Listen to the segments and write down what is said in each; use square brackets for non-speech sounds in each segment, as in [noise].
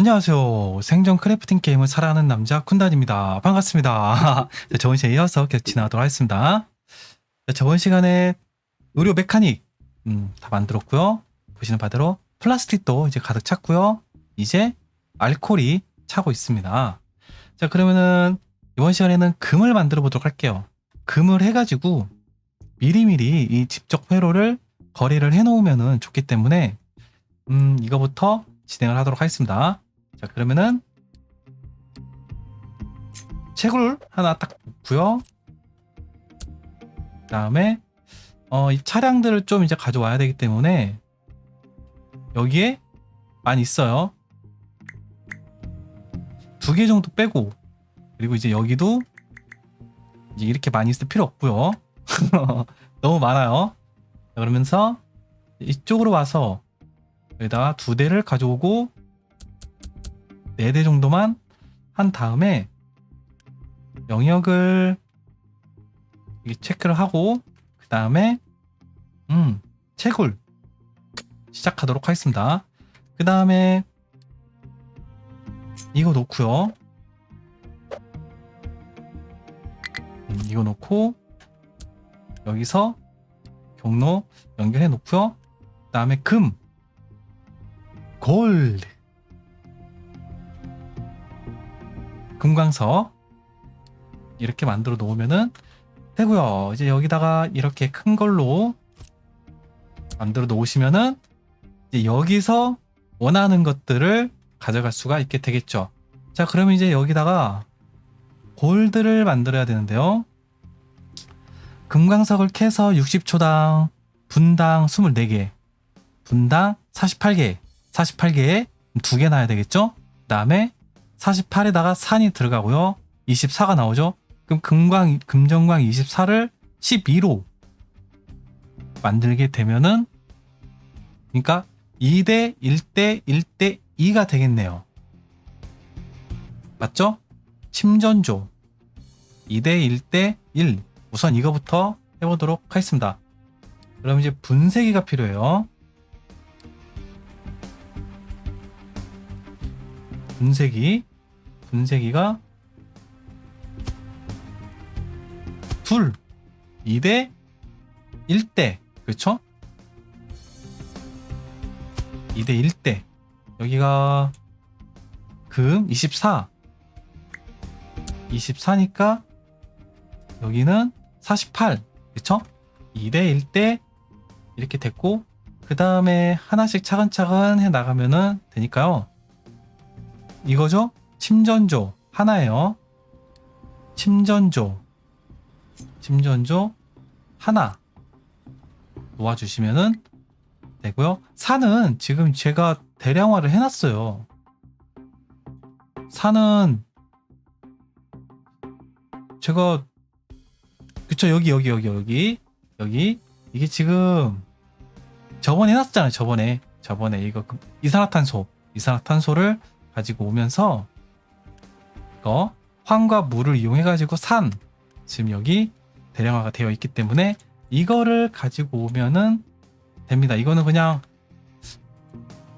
안녕하세요. 생존 크래프팅 게임을 사랑하는 남자 쿤단입니다. 반갑습니다. 자, [laughs] 저번 시간에 이어서 계속 진행하도록 하겠습니다. 자, 저번 시간에 의료 메카닉 음, 다 만들었고요. 보시는 바대로 플라스틱도 이제 가득 찼고요. 이제 알코올이 차고 있습니다. 자 그러면은 이번 시간에는 금을 만들어 보도록 할게요. 금을 해가지고 미리미리 이 집적 회로를 거래를 해놓으면 좋기 때문에 음 이거부터 진행을 하도록 하겠습니다. 자, 그러면은 채굴 하나 딱 놓고요. 그다음에 어, 이 차량들을 좀 이제 가져와야 되기 때문에 여기에 많이 있어요. 두 개 정도 빼고 그리고 이제 여기도 이제 이렇게 많이 있을 필요 없고요. [laughs] 너무 많아요. 자, 그러면서 이쪽으로 와서 여기다가 두 대를 가져오고 네대 정도만 한 다음에 영역을 체크를 하고 그 다음에 음 채굴 시작하도록 하겠습니다. 그 다음에 이거 놓고요. 음, 이거 놓고 여기서 경로 연결해 놓고요. 그 다음에 금 골드 금광석 이렇게 만들어 놓으면은 되고요. 이제 여기다가 이렇게 큰 걸로 만들어 놓으시면은 이제 여기서 원하는 것들을 가져갈 수가 있게 되겠죠. 자, 그러면 이제 여기다가 골드를 만들어야 되는데요. 금광석을 캐서 60초당 분당 24개, 분당 48개, 48개에 두개 놔야 되겠죠? 그 다음에 48에다가 산이 들어가고요. 24가 나오죠? 그럼 금광, 금전광 24를 12로 만들게 되면은 그러니까 2대 1대 1대 2가 되겠네요. 맞죠? 침전조 2대 1대 1 우선 이거부터 해보도록 하겠습니다. 그럼 이제 분쇄기가 필요해요. 분쇄기 분쇄기가 둘 2대 1대 그렇죠? 2대 1대 여기가 금 24 24니까 여기는 48 그쵸? 2대 1대 이렇게 됐고 그 다음에 하나씩 차근차근 해 나가면은 되니까요 이거죠? 침전조 하나예요. 침전조. 침전조 하나 놓아주시면은 되고요. 산은 지금 제가 대량화를 해놨어요. 산은 제가 그쵸 여기 여기 여기 여기 여기. 이게 지금 저번에 해놨잖아요 저번에. 저번에 이거 그 이산화탄소 이산화탄소를 가지고 오면서 이거 황과 물을 이용해 가지고 산 지금 여기 대량화가 되어 있기 때문에 이거를 가지고 오면은 됩니다 이거는 그냥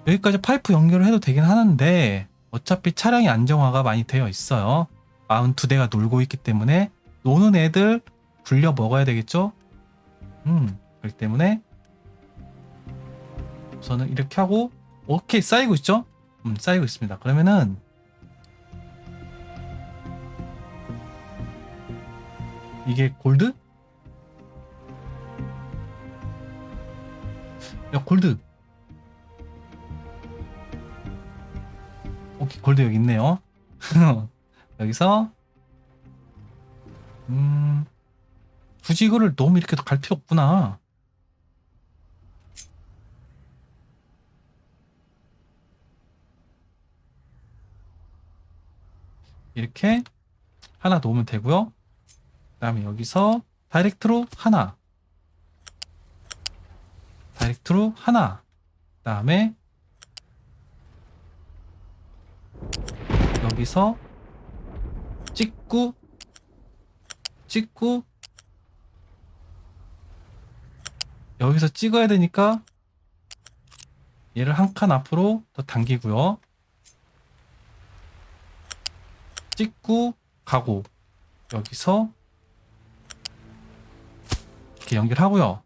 여기까지 파이프 연결을 해도 되긴 하는데 어차피 차량이 안정화가 많이 되어 있어요 42대가 놀고 있기 때문에 노는 애들 굴려 먹어야 되겠죠? 음, 그렇기 때문에 우선은 이렇게 하고 오케이 쌓이고 있죠? 음, 쌓이고 있습니다. 그러면은 이게 골드? 야 골드 오케이 골드 여기 있네요. [laughs] 여기서 음 굳이 이거를 너무 이렇게 갈 필요 없구나. 이렇게 하나 놓으면 되고요. 그 다음에 여기서 다이렉트로 하나. 다이렉트로 하나. 그 다음에 여기서 찍고 찍고 여기서 찍어야 되니까 얘를 한 칸 앞으로 더 당기고요. 찍고 가고. 여기서 이렇게 연결하고요.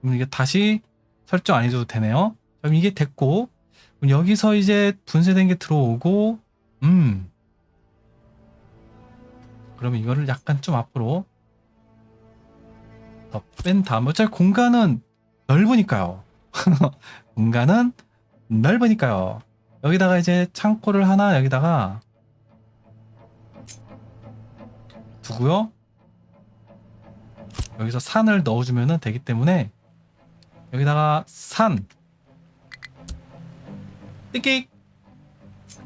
그럼 이게 다시 설정 안 해줘도 되네요. 그럼 이게 됐고 여기서 이제 분쇄된 게 들어오고 음 그러면 이거를 약간 좀 앞으로 더 뺀 다음 어차피 공간은 넓으니까요. [laughs] 공간은 넓으니까요. 여기다가 이제 창고를 하나 여기다가 두고요. 여기서 산을 넣어주면 되기 때문에 여기다가 산 띠끼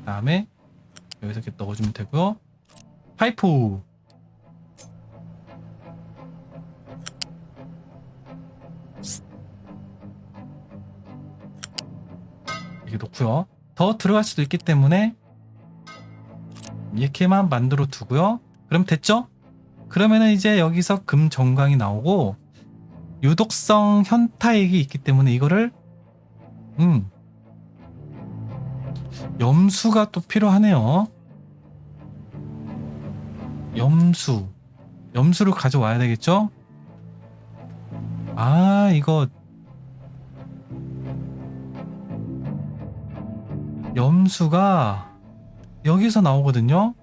다음에 여기서 이렇게 넣어주면 되고요. 파이프 이렇게 놓고요. 더 들어갈 수도 있기 때문에 이렇게만 만들어 두고요. 그럼 됐죠? 그러면은 이제 여기서 금 정광이 나오고 유독성 현타액이 있기 때문에 이거를 음 염수가 또 필요하네요. 염수 염수를 가져와야 되겠죠? 아 이거 염수가 여기서 나오거든요.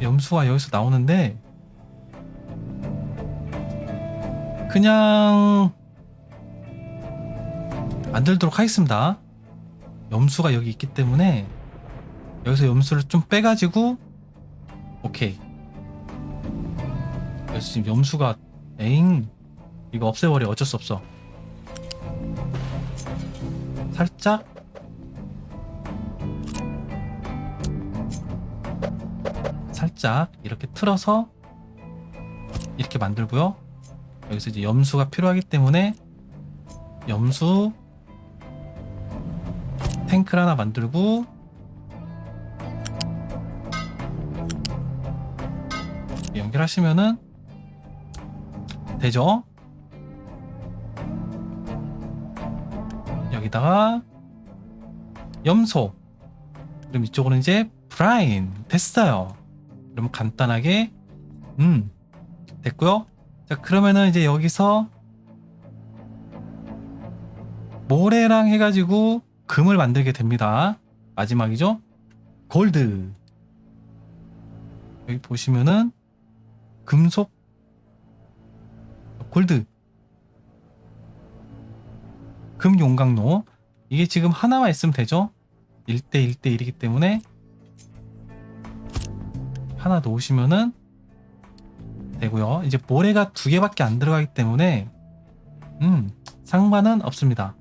염수가 여기서 나오는데 그냥 만들도록 하겠습니다. 염수가 여기 있기 때문에 여기서 염수를 좀 빼가지고 오케이. 그래서 지금 염수가 에잉 이거 없애버려 어쩔 수 없어. 살짝 살짝 이렇게 틀어서 이렇게 만들고요. 여기서 이제 염수가 필요하기 때문에 염수 탱크를 하나 만들고 연결하시면은 되죠. 여기다가 염소 그럼 이쪽으로 이제 브라인 됐어요. 그럼 간단하게 음 됐고요. 자 그러면은 이제 여기서 모래랑 해가지고 금을 만들게 됩니다. 마지막이죠. 골드 여기 보시면은 금속 골드 금 용광로 이게 지금 하나만 있으면 되죠 1대 1대 1이기 때문에 하나 놓으시면은 되고요 이제 모래가 두 개밖에 안 들어가기 때문에 음 상관은 없습니다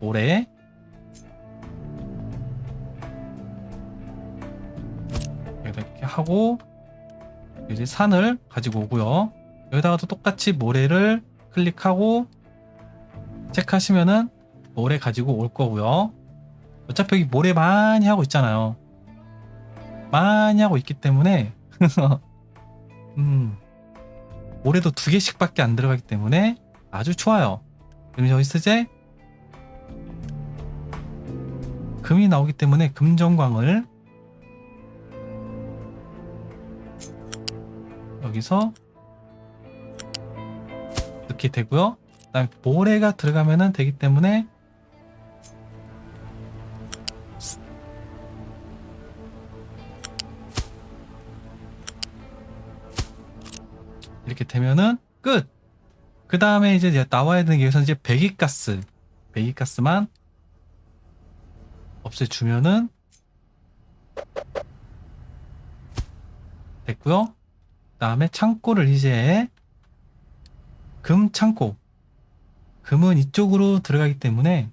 모래 이렇게 하고 이제 산을 가지고 오고요 여기다가도 똑같이 모래를 클릭하고 체크하시면은 모래 가지고 올 거고요. 어차피 여기 모래 많이 하고 있잖아요. 많이 하고 있기 때문에 [laughs] 음, 모래도 두 개씩밖에 안 들어가기 때문에 아주 좋아요. 그럼 여기서 이제 금이 나오기 때문에 금전광을 여기서 넣게 되고요. 그다음에 모래가 들어가면은 되기 때문에 이렇게 되면은 끝. 그 다음에 이제 나와야 되는 게 여기서 이제 배기가스, 배기가스만 없애주면은 됐고요. 그 다음에 창고를 이제 금 창고 금은 이쪽으로 들어가기 때문에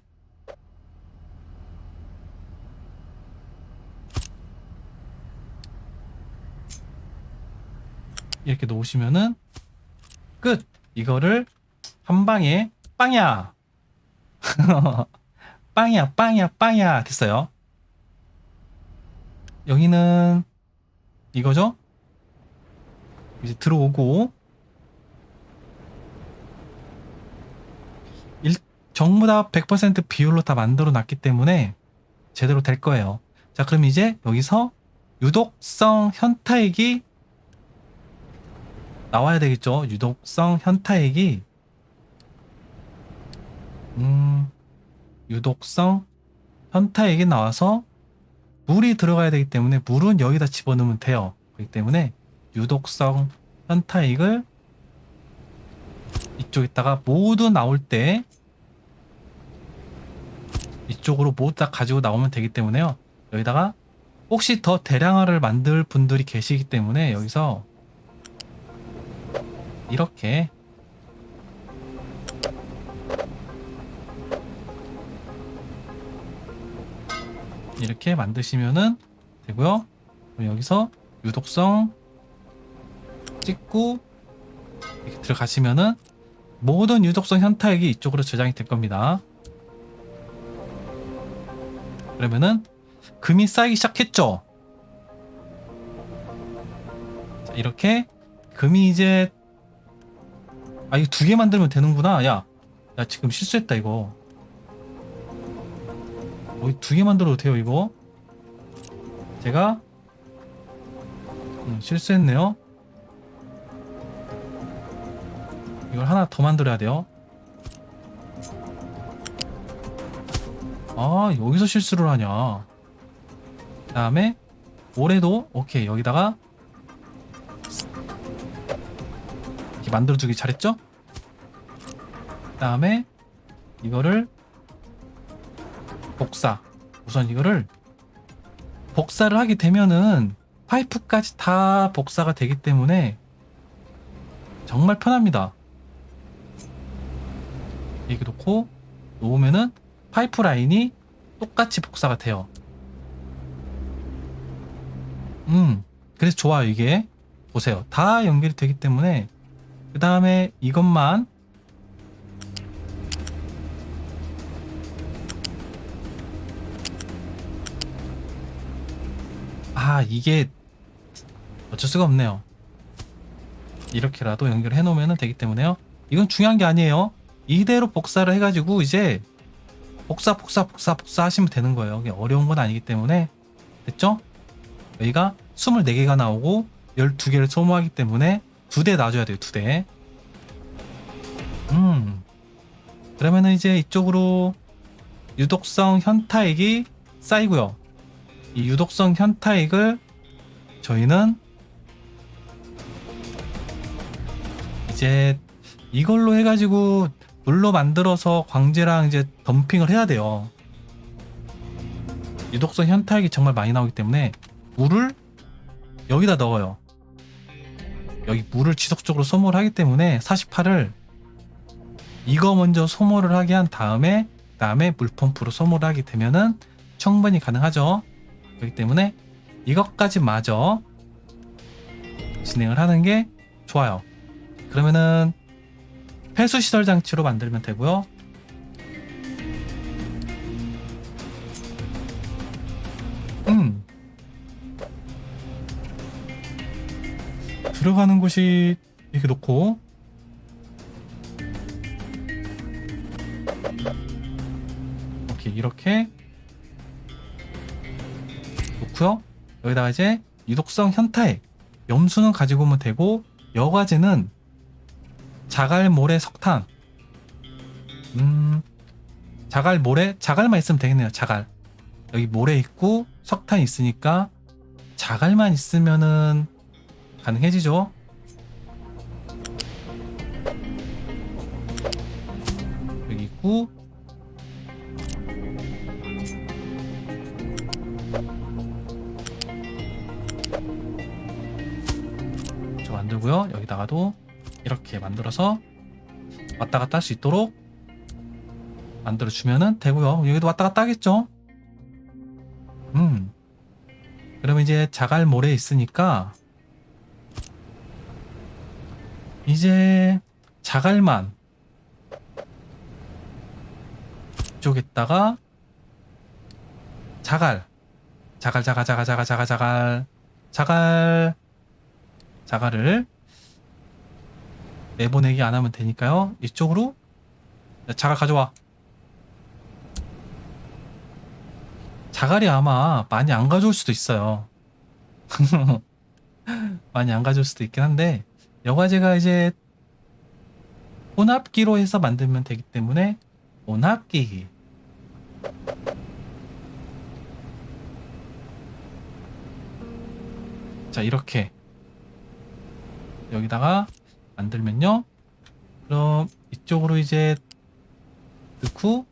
이렇게 놓으시면은 끝. 이거를 한 방에 빵야. [laughs] 빵야 빵야 빵야 됐어요. 여기는 이거죠? 이제 들어오고 일, 전부 다 100% 비율로 다 만들어 놨기 때문에 제대로 될 거예요. 자, 그럼 이제 여기서 유독성 현타액이 나와야 되겠죠. 유독성 현타액이 음, 유독성 현타액이 나와서 물이 들어가야 되기 때문에 물은 여기다 집어넣으면 돼요. 그렇기 때문에 유독성 현타액을 이쪽에다가 모두 나올 때 이쪽으로 모두 다 가지고 나오면 되기 때문에요. 여기다가 혹시 더 대량화를 만들 분들이 계시기 때문에 여기서 이렇게 이렇게 만드시면은 되고요. 여기서 유독성 찍고 이렇게 들어가시면은 모든 유독성 현타액이 이쪽으로 저장이 될 겁니다. 그러면은 금이 쌓이기 시작했죠. 자, 이렇게 금이 이제 아 이거 두 개 만들면 되는구나. 야, 야 지금 실수했다 이거. 어, 두개 만들어도 돼요 이거. 제가 음, 실수했네요. 이걸 하나 더 만들어야 돼요. 아 여기서 실수를 하냐. 그 다음에 올해도 오케이 여기다가 이렇게 만들어주기 잘했죠? 그 다음에 이거를 복사. 우선 이거를 복사를 하게 되면은 파이프까지 다 복사가 되기 때문에 정말 편합니다. 이렇게 놓고 놓으면은 파이프 라인이 똑같이 복사가 돼요. 음 그래서 좋아요 이게. 보세요. 다 연결이 되기 때문에 그 다음에 이것만 아 이게 어쩔 수가 없네요. 이렇게라도 연결해 놓으면 되기 때문에요. 이건 중요한 게 아니에요. 이대로 복사를 해가지고 이제 복사 복사 복사 복사 하시면 되는 거예요. 이게 어려운 건 아니기 때문에. 됐죠? 여기가 24개가 나오고 12개를 소모하기 때문에 두 대 놔줘야 돼요 두 대 음 그러면은 이제 이쪽으로 유독성 현타액이 쌓이고요 이 유독성 현타액을 저희는 이제 이걸로 해가지고 물로 만들어서 광재랑 이제 덤핑을 해야 돼요. 유독성 현타액이 정말 많이 나오기 때문에 물을 여기다 넣어요. 여기 물을 지속적으로 소모를 하기 때문에 48을 이거 먼저 소모를 하게 한 다음에 다음에 물펌프로 소모를 하게 되면은 충분히 가능하죠. 그렇기 때문에 이것까지 마저 진행을 하는 게 좋아요. 그러면은 폐수 시설 장치로 만들면 되고요. 들어가는 곳이 이렇게 놓고. 이렇게 이렇게. 놓고요. 여기다가 이제 유독성 현타액 염수는 가지고 오면 되고 여과제는 자갈 모래 석탄. 음 자갈 모래 자갈만 있으면 되겠네요 자갈. 여기 모래 있고 석탄 있으니까 자갈만 있으면은 가능해지죠 여기 있고 저 만들고요 여기다가도 이렇게 만들어서 왔다 갔다 할 수 있도록 만들어 주면은 되고요. 여기도 왔다 갔다 하겠죠. 음. 그러면 이제 자갈 모래 있으니까 이제 자갈만 이쪽에다가 자갈 자갈 자갈 자갈 자갈 자갈 자갈 자갈 자갈을 내보내기 안 하면 되니까요. 이쪽으로 자갈 가져와. 자갈이 아마 많이 안 가져올 수도 있어요. [laughs] 많이 안 가져올 수도 있긴 한데 여과제가 이제 혼합기로 해서 만들면 되기 때문에 혼합기. 자 이렇게. 여기다가 만들면요. 그럼 이쪽으로 이제 넣고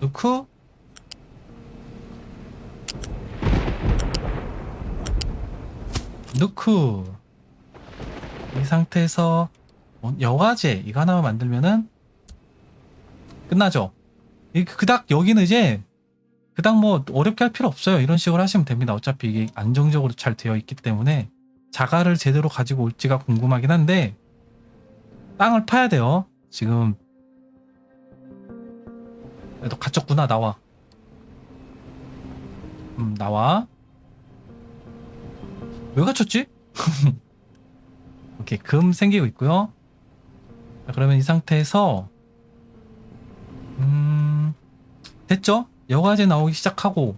넣고. 넣고 이 상태에서 뭐 여과제 이거 하나만 만들면은 끝나죠. 이 그닥 여기는 이제 그닥 뭐 어렵게 할 필요 없어요. 이런 식으로 하시면 됩니다. 어차피 이게 안정적으로 잘 되어 있기 때문에 자갈을 제대로 가지고 올지가 궁금하긴 한데 땅을 파야 돼요. 지금 너 갇혔구나 나와. 음 나와. 왜 갇혔지? [laughs] 오케이 금 생기고 있고요 자, 그러면 이 상태에서 음 됐죠? 여과제 나오기 시작하고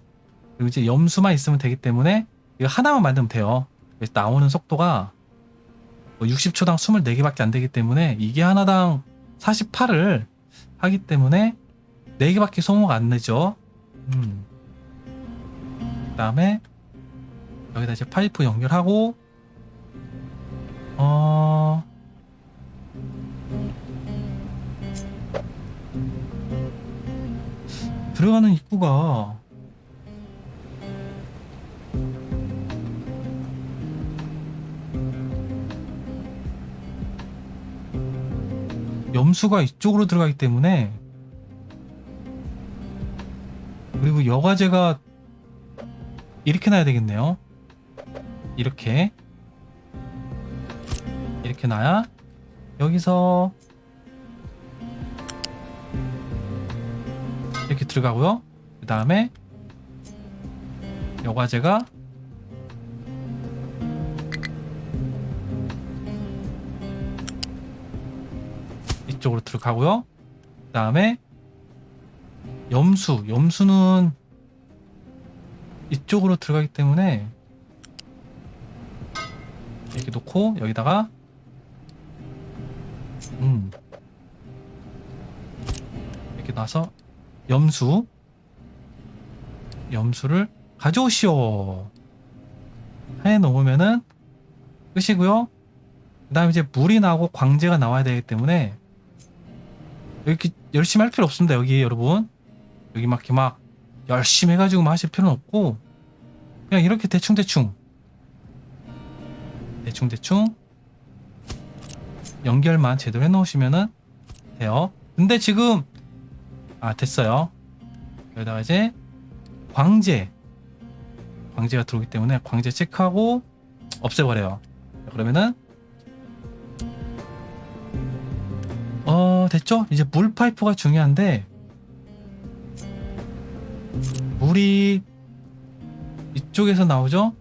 그리고 이제 염수만 있으면 되기 때문에 이거 하나만 만들면 돼요 그래서 나오는 속도가 뭐 60초당 24개밖에 안 되기 때문에 이게 하나당 48을 하기 때문에 4개밖에 소모가 안 되죠 음. 그 다음에 여기다 이제 파이프 연결하고 어. 들어가는 입구가. 염수가 이쪽으로 들어가기 때문에 그리고 여과제가 이렇게 놔야 되겠네요. 이렇게 이렇게 놔야 여기서 이렇게 들어가고요. 그 다음에 여과제가 이쪽으로 들어가고요. 그 다음에 염수, 염수는 이쪽으로 들어가기 때문에 이렇게 놓고 여기다가 음. 이렇게 놔서 염수 염수를 가져오시오. 해 놓으면은 끝이고요. 그 다음에 이제 물이 나오고 광재가 나와야 되기 때문에 여기 열심히 할 필요 없습니다 여기 여러분. 여기 막 이렇게 막 열심히 해가지고 막 하실 필요는 없고 그냥 이렇게 대충대충. 대충대충 연결만 제대로 해놓으시면은 돼요 근데 지금 아 됐어요 여기다가 이제 광재 광재가 들어오기 때문에 광재 체크하고 없애버려요 그러면은 어 됐죠 이제 물 파이프가 중요한데 물이 이쪽에서 나오죠?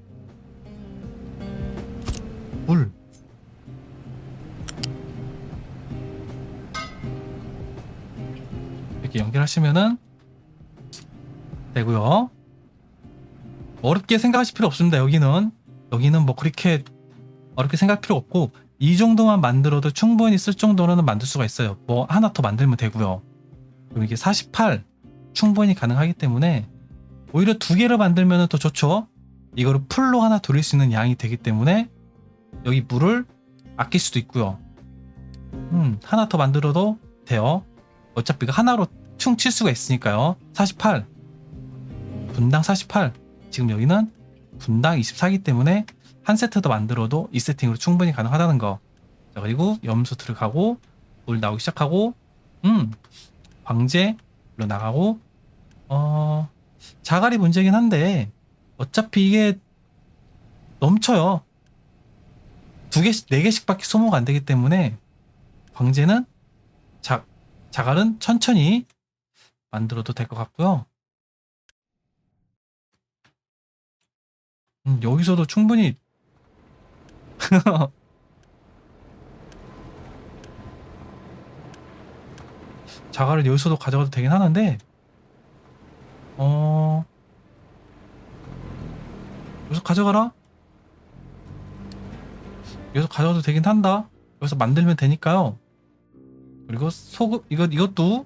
물. 연결하시면은 되고요. 어렵게 생각하실 필요 없습니다. 여기는 여기는 뭐 그렇게 어렵게 생각할 필요 없고 이 정도만 만들어도 충분히 쓸 정도로는 만들 수가 있어요. 뭐 하나 더 만들면 되고요. 그리고 이게 48 충분히 가능하기 때문에 오히려 두 개를 만들면 더 좋죠. 이거를 풀로 하나 돌릴 수 있는 양이 되기 때문에 여기 물을 아낄 수도 있고요. 음, 하나 더 만들어도 돼요. 어차피 하나로 퉁칠 수가 있으니까요. 48. 분당 48. 지금 여기는 분당 24이기 때문에 한 세트 더 만들어도 이 세팅으로 충분히 가능하다는 거. 자, 그리고 염소 들어가고 물 나오기 시작하고 음, 광재로 나가고 어, 자갈이 문제긴 한데 어차피 이게 넘쳐요. 두 개씩, 네 개씩밖에 소모가 안 되기 때문에 광재는 자, 자갈은 천천히 만들어도 될 것 같고요. 음, 여기서도 충분히 [laughs] 자갈을 여기서도 가져가도 되긴 하는데 어 여기서 가져가라. 여기서 가져가도 되긴 한다. 여기서 만들면 되니까요. 그리고 소금 이거 이것도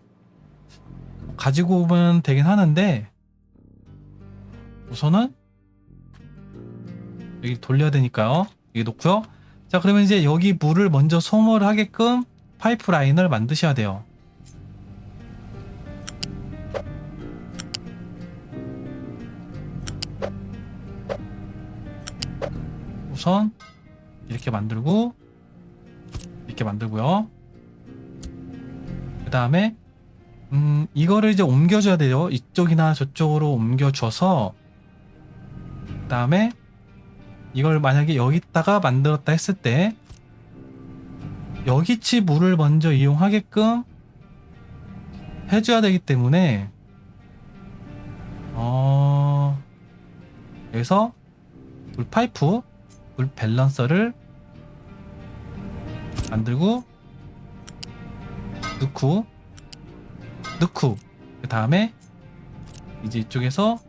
가지고 오면 되긴 하는데 우선은 여기 돌려야 되니까요. 여기 놓고요. 자 그러면 이제 여기 물을 먼저 소모를 하게끔 파이프라인을 만드셔야 돼요. 우선 이렇게 만들고 이렇게 만들고요. 그 다음에 음 이거를 이제 옮겨줘야 돼요. 이쪽이나 저쪽으로 옮겨줘서 그 다음에 이걸 만약에 여기다가 만들었다 했을 때 여기치 물을 먼저 이용하게끔 해줘야 되기 때문에 어 여기서 물 파이프 물 밸런서를 만들고 넣고 넣고 그 다음에 이제 이쪽에서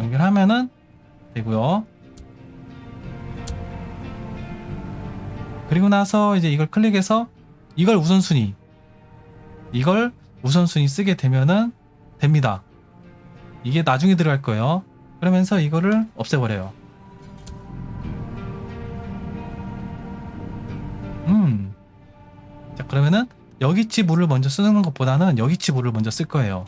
연결하면은 되고요. 그리고 나서 이제 이걸 클릭해서 이걸 우선순위 이걸 우선순위 쓰게 되면은 됩니다. 이게 나중에 들어갈 거예요. 그러면서 이거를 없애버려요. 그러면은 여기치 물을 먼저 쓰는 것보다는 여기치 물을 먼저 쓸 거예요.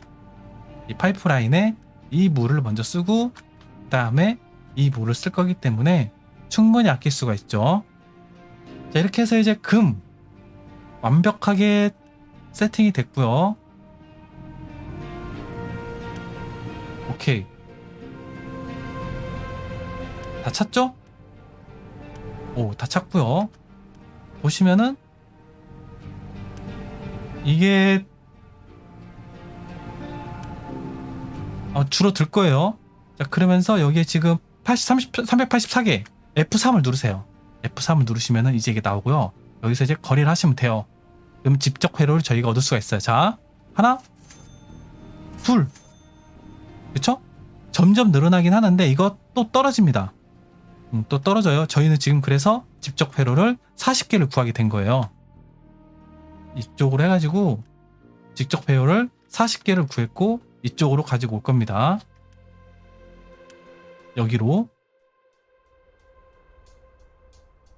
이 파이프라인에 이 물을 먼저 쓰고 그 다음에 이 물을 쓸 거기 때문에 충분히 아낄 수가 있죠. 자, 이렇게 해서 이제 금 완벽하게 세팅이 됐고요. 오케이. 다 찾죠? 오, 다 찾고요. 보시면은 이게 어, 줄어들 거예요. 자, 그러면서 여기에 지금 80, 30, 384개 F3을 누르세요. F3을 누르시면은 이제 이게 나오고요. 여기서 이제 거래를 하시면 돼요. 그럼 직접 회로를 저희가 얻을 수가 있어요. 자, 하나, 둘, 그쵸? 점점 늘어나긴 하는데 이거 또 떨어집니다. 음, 또 떨어져요. 저희는 지금 그래서 직접 회로를 40개를 구하게 된 거예요. 이쪽으로 해가지고 직접 회로를 40개를 구했고 이쪽으로 가지고 올 겁니다. 여기로.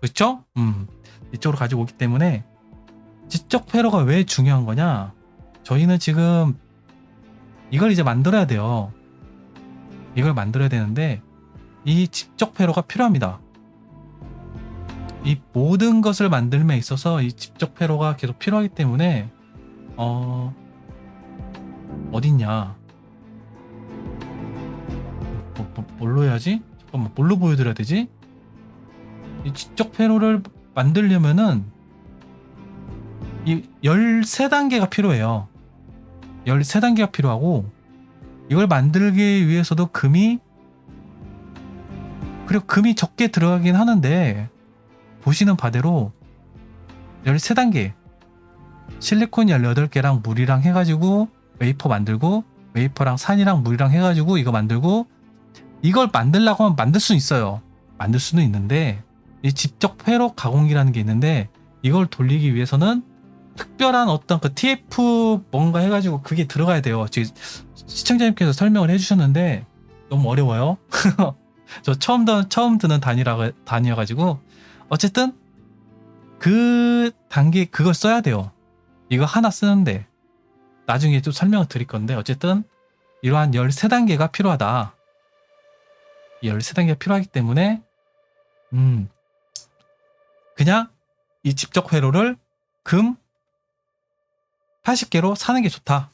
그렇죠? 음. 이쪽으로 가지고 오기 때문에 지적 회로가 왜 중요한 거냐? 저희는 지금 이걸 이제 만들어야 돼요. 이걸 만들어야 되는데 이 집적 회로가 필요합니다. 이 모든 것을 만들면 있어서 이 집적 회로가 계속 필요하기 때문에 어 어딨냐? 뭐, 뭐, 뭘로 해야지? 잠깐만 뭘로 보여드려야 되지? 이 지적 회로를 만들려면은 이 13단계가 필요해요. 13단계가 필요하고 이걸 만들기 위해서도 금이 그리고 금이 적게 들어가긴 하는데 보시는 바대로 13단계 실리콘 18개랑 물이랑 해가지고 웨이퍼 만들고 웨이퍼랑 산이랑 물이랑 해가지고 이거 만들고 이걸 만들려고 하면 만들 수 있어요. 만들 수는 있는데 이 직접 회로 가공기라는 게 있는데 이걸 돌리기 위해서는 특별한 어떤 그 TF 뭔가 해가지고 그게 들어가야 돼요. 지금 시청자님께서 설명을 해주셨는데 너무 어려워요. [laughs] 저 처음 듣 처음 듣는 단위라 단위여가지고 어쨌든 그 단계 그걸 써야 돼요. 이거 하나 쓰는데 나중에 좀 설명을 드릴 건데 어쨌든 이러한 13단계가 필요하다. 이 13단계가 필요하기 때문에 음 그냥 이 집적 회로를 금 80개로 사는 게 좋다.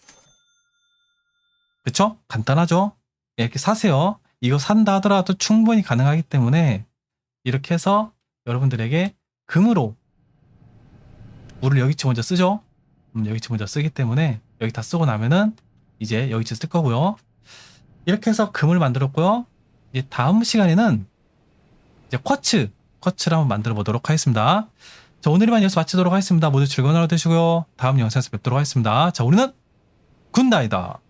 그쵸? 간단하죠? 이렇게 사세요. 이거 산다 하더라도 충분히 가능하기 때문에 이렇게 해서 여러분들에게 금으로 물을 여기치 먼저 쓰죠. 음, 여기치 먼저 쓰기 때문에 여기 다 쓰고 나면은 이제 여기치 쓸 거고요. 이렇게 해서 금을 만들었고요. 이제 다음 시간에는 이제 쿼츠, 쿼츠를 한번 만들어 보도록 하겠습니다. 자, 오늘만 여기서 마치도록 하겠습니다. 모두 즐거운 하루 되시고요. 다음 영상에서 뵙도록 하겠습니다. 자, 우리는 굿나이다.